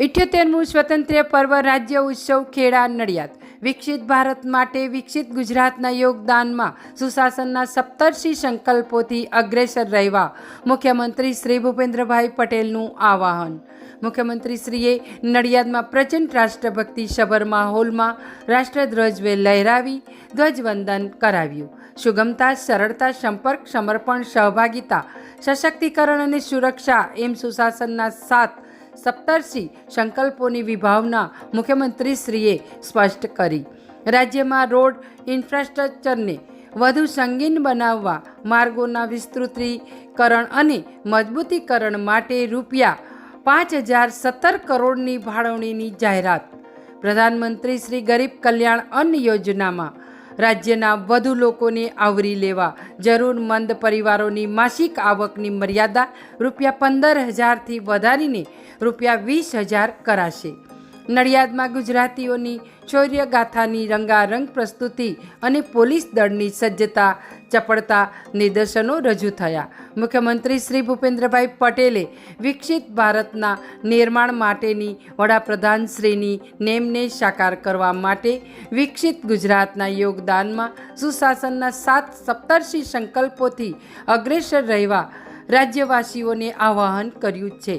ઇઠ્યોતેરમું સ્વતંત્ર્ય પર્વ રાજ્ય ઉત્સવ ખેડા નડિયાદ. વિકસિત ભારત માટે વિકસિત ગુજરાતના યોગદાનમાં સુશાસનના સપ્તર્ષિ સંકલ્પોથી અગ્રેસર રહેવા મુખ્યમંત્રી શ્રી ભૂપેન્દ્રભાઈ પટેલનું આવાહન. મુખ્યમંત્રીશ્રીએ નડિયાદમાં પ્રચંડ રાષ્ટ્રભક્તિ સભર માહોલમાં રાષ્ટ્રધ્વજવે લહેરાવી ધ્વજવંદન કરાવ્યું. સુગમતા, સરળતા, સંપર્ક, સમર્પણ, સહભાગિતા, સશક્તિકરણ અને સુરક્ષા એમ સુશાસનના સાત સપ્તર્ષિ સંકલ્પોની વિભાવના મુખ્યમંત્રીશ્રીએ સ્પષ્ટ કરી. રાજ્યમાં રોડ ઇન્ફ્રાસ્ટ્રક્ચરને વધુ સંગીન બનાવવા માર્ગોના વિસ્તૃતીકરણ અને મજબૂતીકરણ માટે રૂપિયા પાંચ હજાર સત્તર કરોડની ફાળવણીની જાહેરાત. પ્રધાનમંત્રી શ્રી ગરીબ કલ્યાણ અન્ન યોજનામાં રાજ્યના વધુ લોકોને આવરી લેવા. જરૂરમંદ પરિવારોની માસિક આવકની મર્યાદા રૂપિયા પંદર હજારથી વધારીને રૂપિયા વીસ હજાર કરાશે. નડિયાદમાં ગુજરાતીઓની શૌર્યગાથાની રંગારંગ પ્રસ્તુતિ અને પોલીસ દળની સજ્જતા ચપળતા નિદર્શનો રજૂ થયા. મુખ્યમંત્રી શ્રી ભૂપેન્દ્રભાઈ પટેલે વિકસિત ભારતના નિર્માણ માટેની વડાપ્રધાન શ્રીની નેમને સાકાર કરવા માટે વિકસિત ગુજરાતના યોગદાનમાં સુશાસનના સાત સપ્તર્ષિ સંકલ્પોથી અગ્રેસર રહેવા રાજ્યવાસીઓને આહ્વાન કર્યું છે.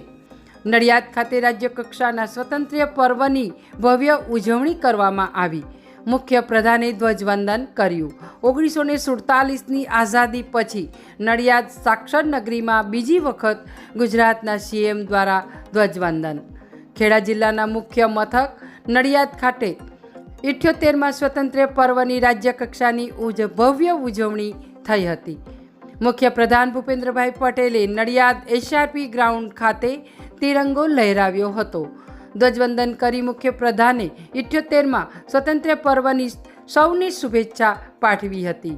નડિયાદ ખાતે રાજ્ય કક્ષાના સ્વતંત્ર્ય પર્વની ભવ્ય ઉજવણી કરવામાં આવી. મુખ્ય પ્રધાને ધ્વજવંદન કર્યું. ઓગણીસો ને સુડતાલીસની આઝાદી પછી નડિયાદ સાક્ષર નગરીમાં બીજી વખત ગુજરાતના સીએમ દ્વારા ધ્વજવંદન. ખેડા જિલ્લાના મુખ્ય મથક નડિયાદ ખાતે ઇઠ્યોતેરમાં સ્વતંત્ર્ય પર્વની રાજ્યકક્ષાની ઉજ ભવ્ય ઉજવણી થઈ હતી. મુખ્ય પ્રધાન ભૂપેન્દ્રભાઈ પટેલે નડિયાદ એસઆરપી ગ્રાઉન્ડ ખાતે તિરંગો લહેરાવ્યો હતો. ધ્વજવંદન કરી મુખ્ય પ્રધાને ઇઠ્યોતેરમાં સ્વતંત્ર પર્વની સૌને શુભેચ્છા પાઠવી હતી.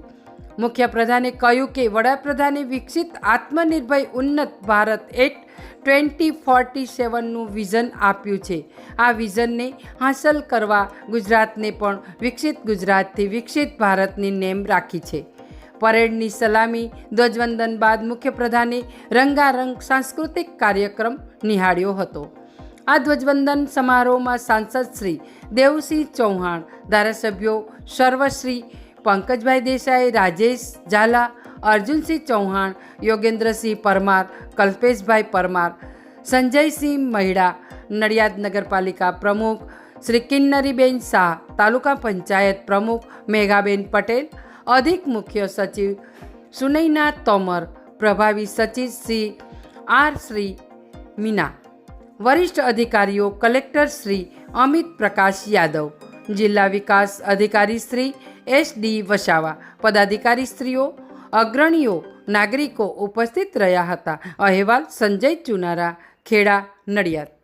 મુખ્ય પ્રધાને કહ્યું કે વડાપ્રધાને વિકસિત આત્મનિર્ભર ઉન્નત ભારત એટ ટ્વેન્ટી ફોર્ટી સેવનનું વિઝન આપ્યું છે. આ વિઝનને હાંસલ કરવા ગુજરાતને પણ વિકસિત ગુજરાતથી વિકસિત ભારતની નેમ રાખી છે. પરેડની સલામી, ધ્વજવંદન બાદ મુખ્યપ્રધાને રંગારંગ સાંસ્કૃતિક કાર્યક્રમ નિહાળ્યો હતો. આ ધ્વજવંદન સમારોહમાં સાંસદ શ્રી દેવસિંહ ચૌહાણ, ધારાસભ્યો સર્વશ્રી પંકજભાઈ દેસાઈ, રાજેશ ઝાલા, અર્જુનસિંહ ચૌહાણ, યોગેન્દ્રસિંહ પરમાર, કલ્પેશભાઈ પરમાર, સંજયસિંહ મહિડા, નડિયાદ નગરપાલિકા પ્રમુખ શ્રી કિન્નરીબેન શાહ, તાલુકા પંચાયત પ્રમુખ મેઘાબેન પટેલ અધિક મુખ્ય સચિવ સુનૈના તોમર, પ્રભાવી સચિવ શ્રી આર શ્રી મીના, વરિષ્ઠ અધિકારીઓ કલેક્ટર શ્રી અમિત પ્રકાશ યાદવ, જિલ્લા વિકાસ અધિકારી શ્રી એસ ડી વસાવા, પદાધિકારી સ્ત્રીઓ, અગ્રણીઓ, નાગરિકો ઉપસ્થિત રહ્યા હતા. અહેવાલ સંજય ચુનારા, ખેડા, નડિયાદ.